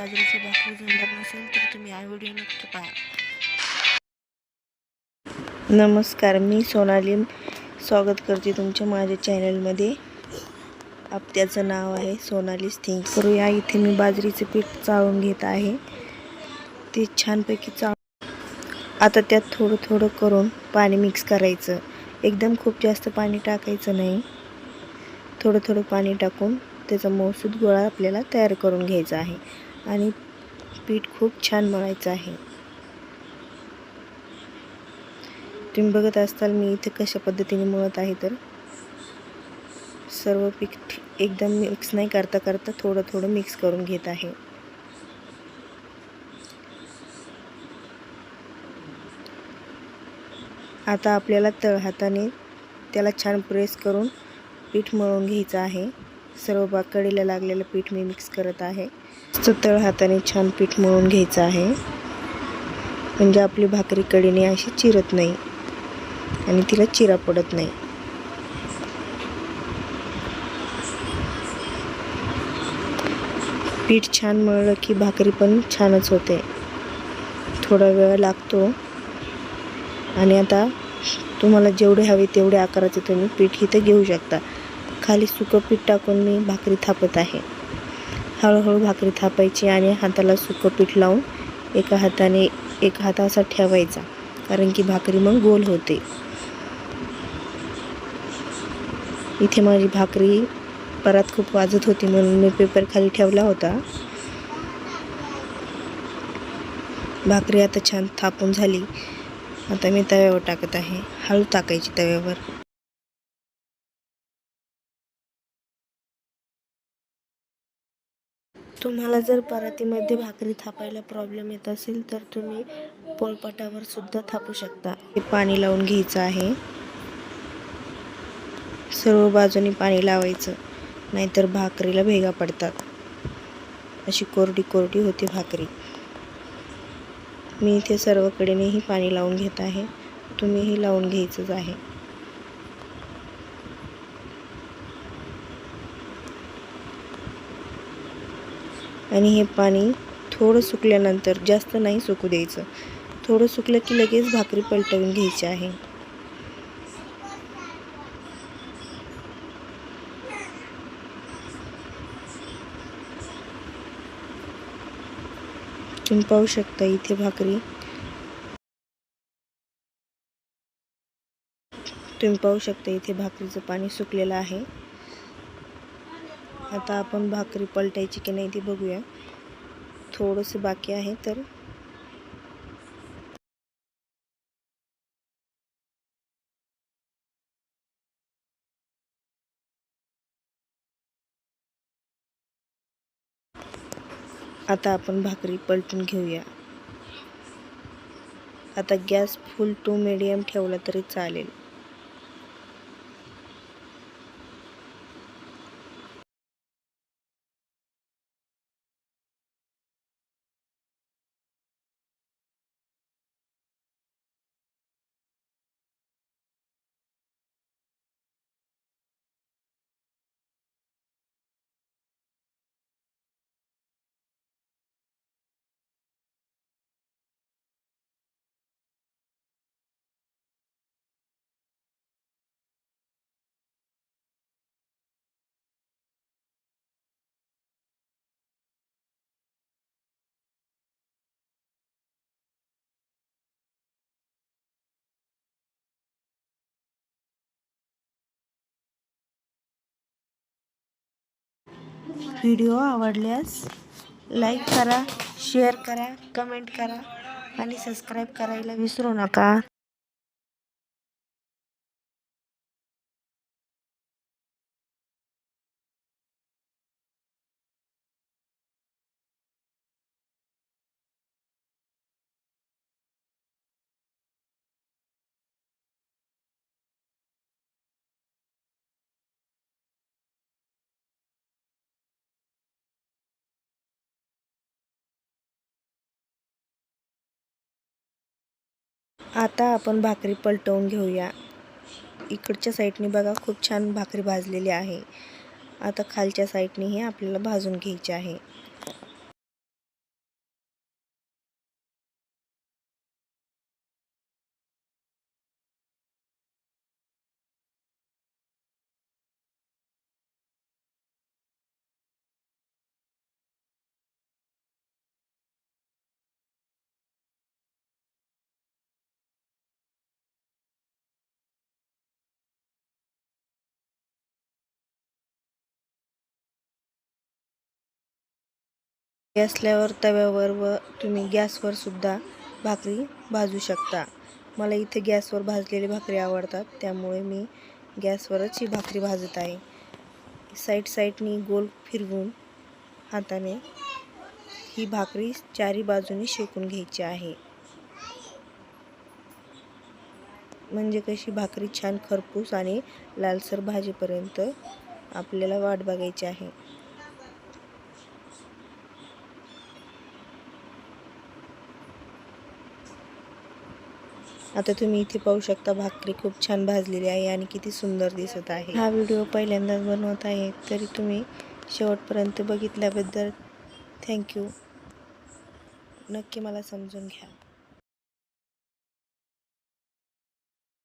बाजरीची भाकरी जमणार नसेल तर तुम्ही हा व्हिडिओ नक्की पहा. नमस्कार मी सोनाली. स्वागत करते तुमच्या माझ्या चॅनलमध्ये. आपत्याचं नाव आहे सोनाली थिंग करूया इथे मी बाजरीचं पीठ चाळून घेत आहे. ते छानपैकी चाळ आता त्यात थोडं थोडं करून पाणी मिक्स करायचं. एकदम खूप जास्त पाणी टाकायचं नाही. थोडं थोडं पाणी टाकून त्याचा मौसूद गोळा आपल्याला तयार करून घ्यायचा आहे. आणि पीठ खूप छान मळायचं आहे. तुम्ही बघत असताल मी इथे कशा पद्धतीने मळत आहे तर. सर्व पीठ एकदम मिक्स नाही करता करता थोडं थोडं मिक्स करून घेत आहे. आता आपल्याला तळहाताने त्याला छान प्रेस करून पीठ मळून घ्यायचं आहे. सर्व बाकडीला लागलेलं पीठ मी मिक्स करत आहे. तर तळ हाताने छान पीठ मळून घ्यायचं आहे. म्हणजे आपली भाकरी कडीने अशी चिरत नाही. आणि तिला चिरा पडत नाही. पीठ छान मळलं की भाकरी पण छानच होते. थोडा वेळ लागतो. आणि आता तुम्हाला जेवढे हवे तेवढे आकाराचे तुम्ही पीठ इथं घेऊ शकता. खाली सुकं पीठ टाकून मी भाकरी थापत आहे. हळूहळू भाकरी थापायची आणि हाताला सुकं पीठ लावून एका हाताने एक हाता असा ठेवायचा कारण की भाकरी मग गोल होते. इथे माझी भाकरी परत खूप वाजत होती म्हणून मी पेपर खाली ठेवला होता. भाकरी आता छान थापून झाली. आता मी तव्यावर टाकत आहे. हळू टाकायची तव्यावर. तुम्हाला जर परातीमध्ये भाकरी थापायला प्रॉब्लेम येत असेल तर तुम्ही पोळपाटावर सुद्धा थापू शकता. हे पाणी लावून घ्यायचं आहे. सर्व बाजूनी पाणी लावायचं. नाहीतर भाकरीला भेगा पडतात. अशी कोरडी कोरडी होती भाकरी. मी इथे सर्वकडेनेही पाणी लावून घेत आहे. तुम्हीही लावून घ्यायचंच आहे. आणि हे पाणी थोडं सुकल्यानंतर जास्त नाही सुकू द्यायचं. थोडं सुकलं की लगेच भाकरी पलटवून घ्यायची आहे. तुम्ही पाहू शकता इथे भाकरी. तुम्ही पाहू शकता इथे भाकरीचं पाणी सुकलेलं आहे. आता आपण भाकरी पलटायची की नाही ती बघूया. थोडंसं बाकी आहे तर. आता आपण भाकरी पलटून घेऊया. आता गॅस फुल टू मिडियम ठेवला तरी चालेल. व्हिडिओ आवडल्यास लाईक करा शेअर करा कमेंट करा आणि सबस्क्राईब करायला विसरू नका. आता आपण भाकरी पलटवून घेऊया. इकडच्या साईडने बघा खूप छान भाकरी भाजलेली आहे. आता खालच्या साईडनेही आपल्याला भाजून घ्यायची आहे. असल्यावर तव्यावर व तुम्ही गॅसवर सुद्धा भाकरी भाजू शकता. मला इथे गॅसवर भाजलेली भाकरी आवडतात त्यामुळे मी गॅसवरच ही भाकरी भाजत आहे. साईड साईडनी गोल फिरवून हाताने ही भाकरी चारी बाजूनी शेकून घ्यायची आहे. म्हणजे कशी भाकरी छान खरपूस आणि लालसर भाजीपर्यंत आपल्याला वाट बघायची आहे. आता तुम्ही इथे पाहू शकता भाकरी खूप छान भाजलेली आहे आणि किती सुंदर दिसत आहे. हा व्हिडिओ पहिल्यांदाच बनवत आहे तरी तुम्ही शेवटपर्यंत बघितल्याबद्दल थँक्यू. नक्की मला समजून घ्या.